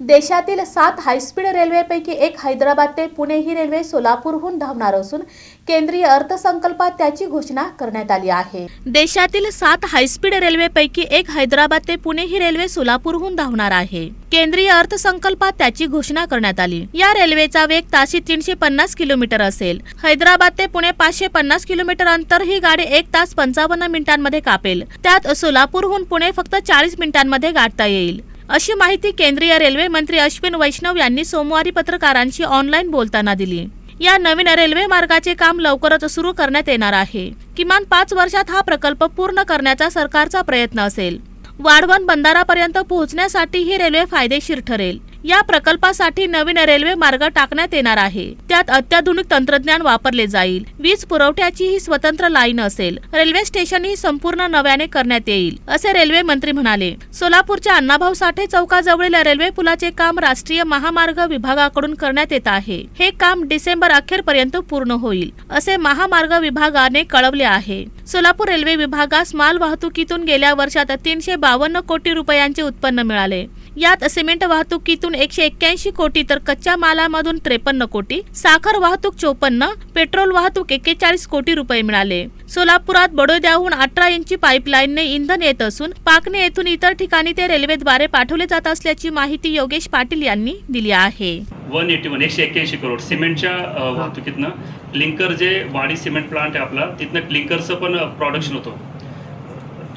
देशातील सात हायस्पीड रेल्वेपैकी एक हैदराबाद ते पुणे ही रेल्वे सोलापूरहून धावणार असून केंद्रीय अर्थसंकल्पात त्याची घोषणा करण्यात आली आहे. देशातील सात हायस्पीड रेल्वेपैकी एक हैदराबाद ते पुणे ही रेल्वे सोलापूरहून धावणार आहे. केंद्रीय अर्थसंकल्पात त्याची घोषणा करण्यात आली. या रेल्वेचा वेग ताशी तीनशे पन्नास किलोमीटर असेल. हैदराबाद ते पुणे पाचशे पन्नास किलोमीटर अंतर ही गाडी एक तास पंचावन्न मिनिटांमध्ये कापेल. त्यात सोलापूरहून पुणे फक्त चाळीस मिनिटांमध्ये गाठता येईल. अशी माहिती केंद्रीय रेल्वे मंत्री अश्विन वैष्णव यांनी सोमवारी पत्रकारांशी ऑनलाईन बोलताना दिली. या नवीन रेल्वे मार्गाचे काम लवकरच सुरू करण्यात येणार आहे. किमान पाच वर्षात हा प्रकल्प पूर्ण करण्याचा सरकारचा प्रयत्न असेल. वाढवण बंधारापर्यंत पोहोचण्यासाठी ही रेल्वे फायदेशीर ठरेल. या प्रकल्पासाठी नवीन रेल्वे मार्ग टाकण्यात येणार आहे. त्यात अत्याधुनिक तंत्रज्ञान वापरले जाईल. वीज पुरवठ्याची ही स्वतंत्र लाईन असेल. रेल्वे स्टेशन ही संपूर्ण नव्याने करण्यात येईल असे रेल्वे मंत्री म्हणाले. सोलापूरच्या अण्णाभाऊ साठे चौकाजवळील रेल्वे पुलाचे काम राष्ट्रीय महामार्ग विभागाकडून करण्यात येत आहे. हे काम डिसेंबर अखेरपर्यंत पूर्ण होईल असे महामार्ग विभागाने कळवले आहे. सोलापूर रेल्वे विभागास माल वाहतुकीतून गेल्या वर्षात तीनशे बावन्न कोटी रुपयांचे उत्पन्न मिळाले. यात सिमेंट वाहतुकीतून एकशे एक्क्याऐंशी कोटी तर कच्च्या मालामधून त्रेपन्न कोटी साखर वाहतूक चोपन्न पेट्रोल वाहतूक एक्केचाळीस कोटी रुपये मिळाले. सोलापुरात बडोद्याहून अठरा इंची पाईपलाईनने इंधन येत असून पाकणे येथून इतर ठिकाणी ते रेल्वेद्वारे पाठवले जात असल्याची माहिती योगेश पाटील यांनी दिली आहे. वन एटी वन एकशे एक्क्याऐंशी करोड. सिमेंटच्या वाहतुकीतनं क्लिंकर जे वाडी सिमेंट प्लांट आहे आपला तिथनं क्लिंकरचं पण प्रोडक्शन होतं.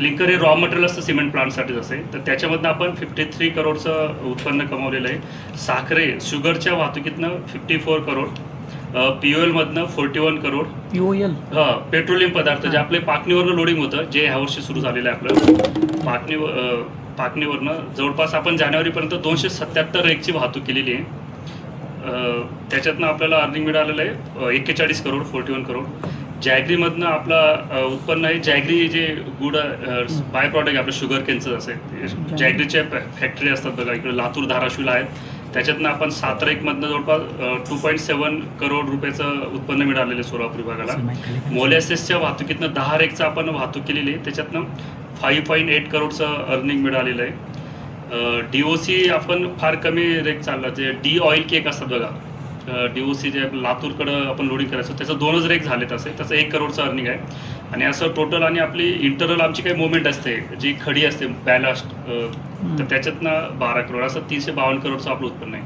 क्लिंकर हे रॉ मटेरियल असतं सिमेंट प्लांटसाठीच असे तर त्याच्यामधनं आपण फिफ्टी थ्री करोडचं उत्पन्न कमावलेलं आहे. साखरे शुगरच्या वाहतुकीतनं fifty four crore P O एलमधनं forty one crore. POL हा पेट्रोलियम पदार्थ जे आपले पाकणीवरनं लोडिंग होतं जे ह्या वर्षी सुरू झालेलं आहे आपलं. पाकणी पाकणीवरनं जवळपास आपण जानेवारीपर्यंत दोनशे सत्याहत्तर रेकची वाहतूक केलेली आहे. त्याच्यातनं आपल्याला अर्निंग मिळालेलं आहे एक्केचाळीस करोड फोर्टी वन करोड. जॅगरीमधनं आपला उत्पन्न आहे जॅगरी जे गुड बाय प्रॉडक्ट आपलं शुगर केनचं असेल जॅगरीच्या फॅक्टरी असतात बघा इकडे लातूर धाराशिवला आहेत. त्याच्यातनं आपण सात रेकमधनं जवळपास टू पॉईंट सेवन करोड रुपयाचं उत्पन्न मिळालेलं आहे सोलापूर विभागाला. मोलॅसेसच्या वाहतुकीतनं दहा रेकचं आपण वाहतूक केलेली आहे. त्याच्यातनं फाईव्ह पॉईंट एट करोडचं अर्निंग मिळालेलं आहे. डी ओ सी आपण फार कमी रेक चालला जे डी ऑइल केक असतात बघा. डी ओ सी जे लातूरकडं आपण लोडिंग करायचो त्याचं दोनच रेक झालेत असे. त्याचं एक करोडचं अर्निंग आहे. आणि असं टोटल आणि आपली इंटरनल आमची काही मुवमेंट असते जी खडी असते बॅलास्ट तर त्याच्यातनं बारा करोड असं तीनशे बावन्न करोडचं आपलं उत्पन्न आहे.